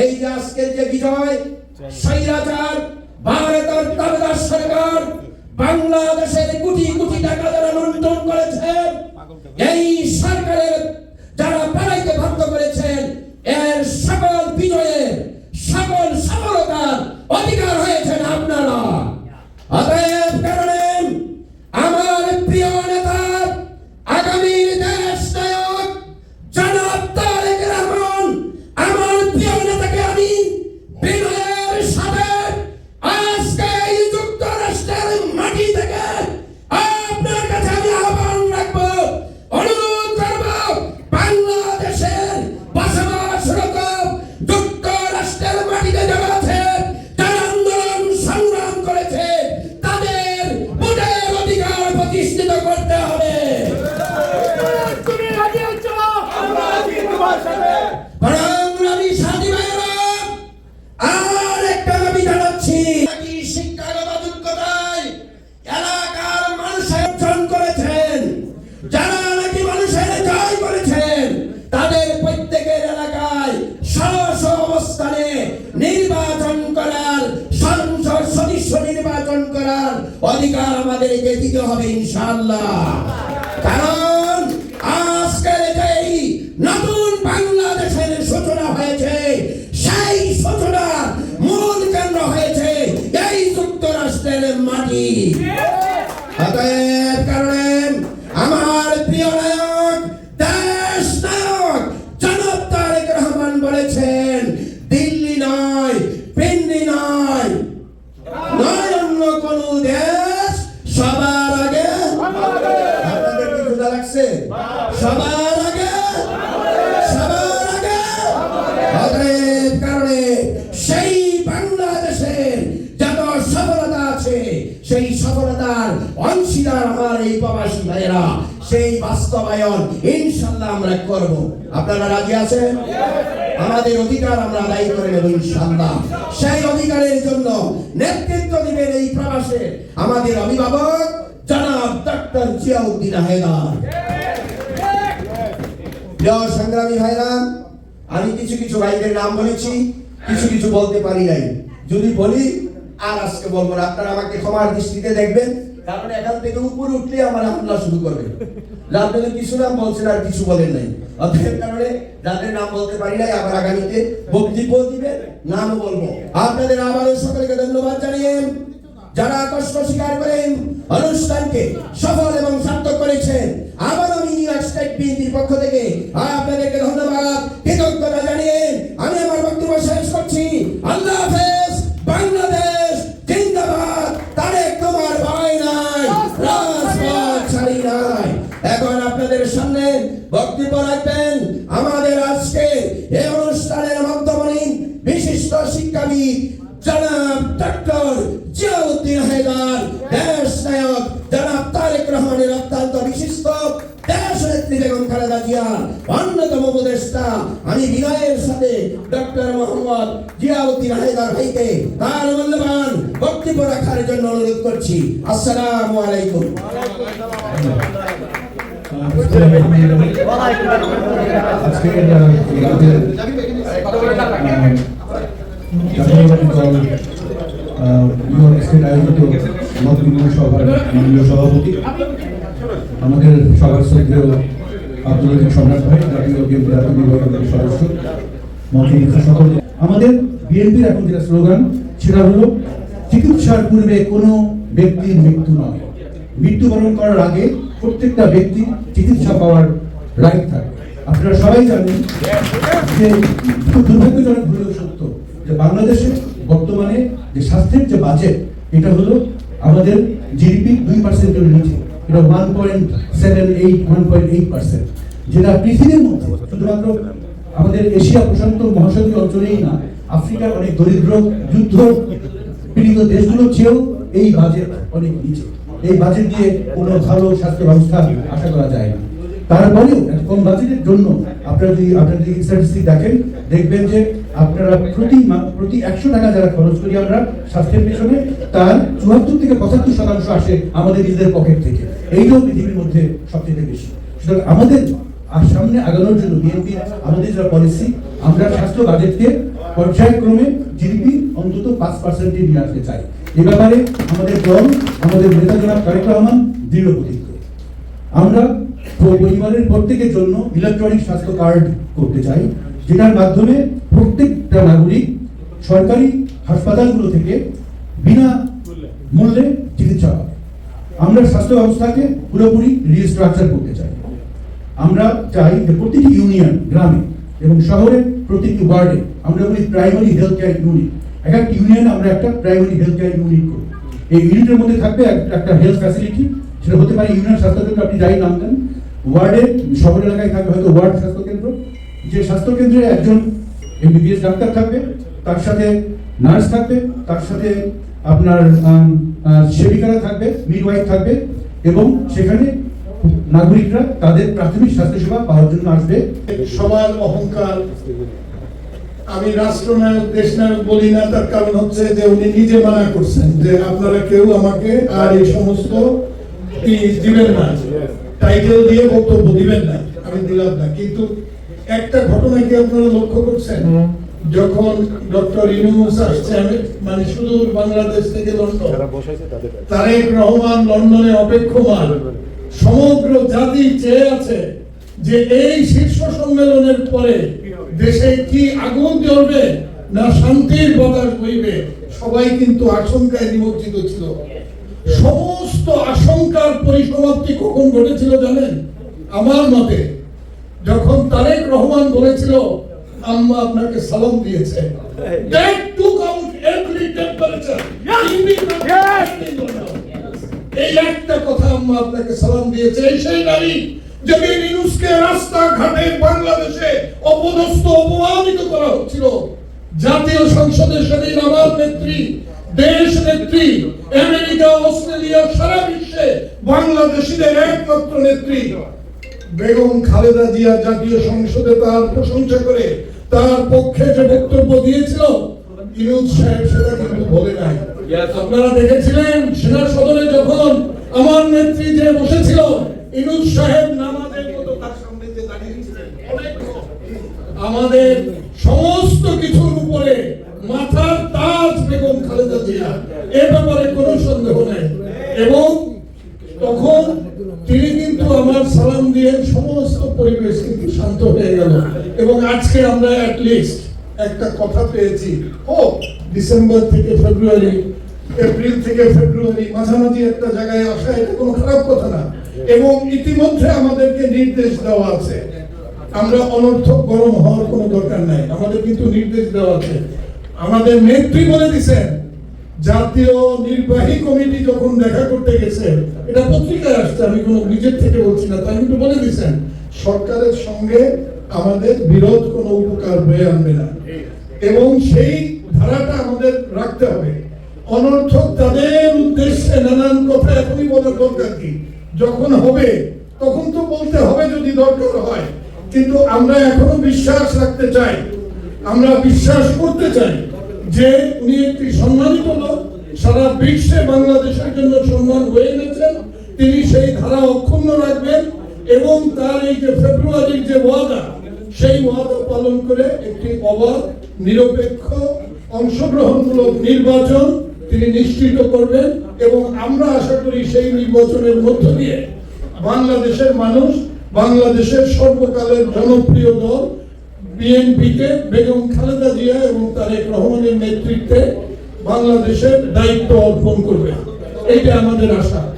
এই যে আজকের যে বিজয় ভারতের তাবেদার সরকার বাংলাদেশের কোটি কোটি টাকা যারা লুণ্ঠন করেছেন, এই সরকারের যারা পালাইতে বাধ্য করেছেন, এর সকল বিজয়ের সকল যারা নাকি মানুষের জয় করেছেন তাদের প্রত্যেকের এলাকায় স্ব স্ব অবস্থানে নির্বাচন করার, সংসদ সদস্য নির্বাচন করার অধিকার আমাদেরকে দিতে হবে ইনশাল্লাহ কারণ এই প্রবাসী ভাইয়েরা, সেই বাস্তবায়ন ইনশাল্লাহ আমরা করব। আপনারা রাজি আছেন? আমাদের অধিকার আমরা করে নেব ইনশাল্লাহ সেই অধিকারের জন্য নেতৃত্ব দিবেন এই প্রবাসে আমাদের অভিভাবক জনাব ডক্টর জিয়াউদ্দিন হায়দার। প্রিয় সংগ্রামী ভাইরা, আমি কিছু কিছু ভাইদের নাম বলেছি, কিছু কিছু বলতে পারি নাই। যদি বলি, আর আজকে বলব না। আপনারা আমাকে ক্ষমার দৃষ্টিতে দেখবেন। কারণ এখান থেকে উপরে উঠলে আমার হামলা শুরু করবে। আপনাদের কিছু নাম বলছেন আর কিছু বলেন নাই। অতএব কারণে যাদের নাম বলতে পারি নাই, আবার আগামীতে বক্তব্য দিবেন নাম বলব। আপনাদের আবারও সকলকে ধন্যবাদ জানিয়ে যারা কষ্ট স্বীকার করেন, অনুষ্ঠানকে সফল এবং সার্থক করেছেন, আবার আমি নিউ ইয়র্ক স্টেট বিএনপির পক্ষ থেকে আপনাদেরকে ধন্যবাদ কৃতজ্ঞতা জানিয়ে আমি আমার বক্তব্য শেষ করছি আল্লাহ হাফেজ বাংলাদেশ জিন্দাবাদ তারেক তোমার ভয় নাই ছাড়ি নাই এখন আপনাদের সামনে বক্তব্য রাখবেন আমাদের আজকে এই অনুষ্ঠানের মাধ্যমে বিশিষ্ট শিক্ষাবিদ জনাব ডক্টর জিয়াউদ্দিন হায়দার। বেগম খালেদা জিয়ার অন্যতম উপদেষ্টা আমি বিনয়ের সাথে ডক্টর মোহাম্মদ জিয়াউদ্দিন ভাইকে তার মূল্যবান বক্তব্য রাখার জন্য অনুরোধ করছি। আলাইকুম। আমাদের সবার শ্রদ্ধেয় সম্রাট ভাই, জাতীয় বিএনপি জাতীয় নির্বাচনের সদস্য মন্ত্রী সকল আমাদের বিএনপির এখন যেটা স্লোগান, সেটা হলো, চিকিৎসার পূর্বে কোনো ব্যক্তির মৃত্যু নয়। মৃত্যুবরণ করার আগে প্রত্যেকটা ব্যক্তি চিকিৎসা পাওয়ার রাইট থাকে। আপনারা সবাই জানেন যে দুর্ভাগ্যজনক হলেও সত্য যে বাংলাদেশে বর্তমানে যে স্বাস্থ্যের যে বাজেট এটা হলো আমাদের জিডিপি দুই পার্সেন্টের নিচে। এটা one point seven eight one point eight percent যেটা পৃথিবীর মধ্যে, শুধুমাত্র আমাদের এশিয়া প্রশান্ত মহাসাগরীয় অঞ্চলেই না, আফ্রিকার অনেক দরিদ্র যুদ্ধ পীড়িত চেয়েও এই বাজেট অনেক নিচে। এই বাজেট দিয়ে কোনো ভালো স্বাস্থ্য ব্যবস্থা আশা করা যায় না। তারপরেও কম বাজেটের জন্য আপনারা যদি আপনারা যদি স্ট্যাটিস্টিক দেখেন, দেখবেন যে আপনারা প্রতি প্রতি একশো টাকা যারা খরচ করি আমরা স্বাস্থ্যের পেছনে তার চুয়াত্তর থেকে পঁচাত্তর শতাংশ আসে আমাদের নিজেদের পকেট থেকে। এইটাও পৃথিবীর মধ্যে সবচেয়ে বেশি। সুতরাং আমাদের আর সামনে আগানোর জন্য বিএনপি আমাদের যারা পলিসি আমরা স্বাস্থ্য বাজেটকে পর্যায়ক্রমে জিডিপি অন্তত পাঁচ পার্সেন্টে নিয়ে আসতে চাই। এ ব্যাপারে আমাদের দল, আমাদের নেতা জনাব তারেক রহমান দৃঢ় প্রতিজ্ঞ। আমরা পরিবারের প্রত্যেকের জন্য ইলেকট্রনিক স্বাস্থ্য কার্ড করতে চাই, যেটার মাধ্যমে নাগরিক সরকারি হাসপাতালগুলো থেকে বিনা মূল্যে চিকিৎসা পাবে। আমরা স্বাস্থ্য ব্যবস্থাকে পুরোপুরি রিস্ট্রাকচার করতে চাই। আমরা চাই যে প্রতিটি ইউনিয়ন, গ্রামে এবং শহরে প্রতিটি ওয়ার্ডে আমরা বলি প্রাইমারি হেলথ কেয়ার ইউনিট এক একটা ইউনিয়নে আমরা একটা প্রাইমারি হেলথ কেয়ার ইউনিট করব। এই ইউনিটের মধ্যে থাকবে একটা হেলথ ফ্যাসিলিটি সেটা হতে পারে ইউনিয়ন স্বাস্থ্যকেন্দ্র আপনি যাই নাম দেন। ওয়ার্ডে, শহর এলাকায় থাকবে হয়তো ওয়ার্ড স্বাস্থ্যকেন্দ্র যে স্বাস্থ্যকেন্দ্রে একজন এমবিবিএস ডাক্তার থাকবে, তার সাথে নার্স থাকবে, তার সাথে আপনার সেবিকারা থাকবে মিডওয়াইফ থাকবে এবং সেখানে নাগরিকরা তাদের প্রাথমিক স্বাস্থ্যসেবা পাওয়ার জন্য আসবে। সবার অহংকার। আমি রাষ্ট্রনায়ক, দেশনায়ক বলি না, তার কারণ হচ্ছে যে উনি নিজে মানা করছেন যে আপনারা কেউ আমাকে আর এই সমস্ত দিবেন না। টাইটেল দিয়ে বক্তব্য দিবেন না। আমি দিলাম না। কিন্তু একটা ঘটনা কি আপনারা লক্ষ্য করছেন? যখন ডক্টর ইউনুস আসছেন মানে সুদূর বাংলাদেশ থেকে লন্ডন। তারেক রহমান লন্ডনে অপেক্ষমান সমগ্র জাতি চেয়ে আছে যে এই শীর্ষ সম্মেলনের পরে দেশে কি আগুন জ্বলবে না শান্তির বাতাস বইবে? সবাই কিন্তু আশঙ্কায় নিমজ্জিত ছিল। সমস্ত আশঙ্কার পরিসমাপ্তি কখন ঘটেছিল জানেন? আমার মতে যখন তারেক রহমান বলেছিল আম্মা আপনাকে সালাম দিয়েছে. এই একটা কথা আম্মা আপনাকে সালাম দিয়েছে। এই সেই নারী বাংলাদেশে অপদস্থ অপমানিত করা হচ্ছিল। জাতীয় সংসদে সেদিন আমার নেত্রী দেশ নেত্রী আমেরিকা অস্ট্রেলিয়া সারা বিশ্বে বাংলাদেশিদের একমাত্র নেত্রী। বেগম খালেদা জিয়া জাতীয় সংসদে তার প্রশংসা করে তার পক্ষে যে বক্তব্য দিয়েছিল ইনুজ সাহেব সেটা কিন্তু বলে নাই। আপনারা দেখেছিলেন সেনা সদনে যখন আমার নেত্রী যে বসেছিল ইনুজ সাহেব নামাজের মতো তার সামনে যে দাঁড়িয়েছিলেন আমাদের সমস্ত কিছুর পরিবেশ কিন্তু শান্ত হয়ে গেল। এবং আজকে আমরা অ্যাট লিস্ট একটা কথা পেয়েছি। ও ডিসেম্বর থেকে ফেব্রুয়ারি এপ্রিল থেকে ফেব্রুয়ারি মাঝামাঝি একটা জায়গায় আসা এটা কোনো খারাপ কথা না। এবং ইতিমধ্যে আমাদেরকে নির্দেশ দেওয়া আছে। আমরা অনর্থক গরম হওয়ার কোনো দরকার নাই। আমাদের কিন্তু নির্দেশ দেওয়া আছে। আমাদের নেত্রী বলে দিছেন, জাতীয় নির্বাহী কমিটি যখন দেখা করতে গেছে, এটা পত্রিকায় আসছে, আমি কোনো নিজের থেকে বলছি না, তাই কিন্তু বলে দিছেন। সরকারের সঙ্গে আমাদের বিরোধ কোনো উপকার বয়ে আনবে না। এবং সেই ধারাটা আমাদের রাখতে হবে। অনর্থক তাদের উদ্দেশ্যে নানান কথা এখনই বলার দরকার কি? যখন হবে, তখন তো বলতে হবে যদি দরকার হয়। কিন্তু আমরা এখনও বিশ্বাস রাখতে চাই। আমরা বিশ্বাস করতে চাই যে উনি একটি সম্মানিত লোক। সারা বিশ্বে বাংলাদেশের জন্য সম্মান হয়ে গেছেন তিনি সেই ধারা অক্ষুণ্ণ রাখবেন। এবং তার এই যে ফেব্রুয়ারির যে ওয়াদা, সেই ওয়াদা পালন করে একটি অবাধ, নিরপেক্ষ, অংশগ্রহণমূলক নির্বাচন তিনি নিশ্চিত করবেন এবং আমরা আশা করি সেই নির্বাচনের মধ্য দিয়ে বাংলাদেশের মানুষ, বাংলাদেশের সর্বকালের জনপ্রিয় দল বিএনপিকে বেগম খালেদা জিয়া এবং তারেক রহমানের নেতৃত্বে বাংলাদেশের দায়িত্ব অর্পণ করবে। এইটা আমাদের আশা।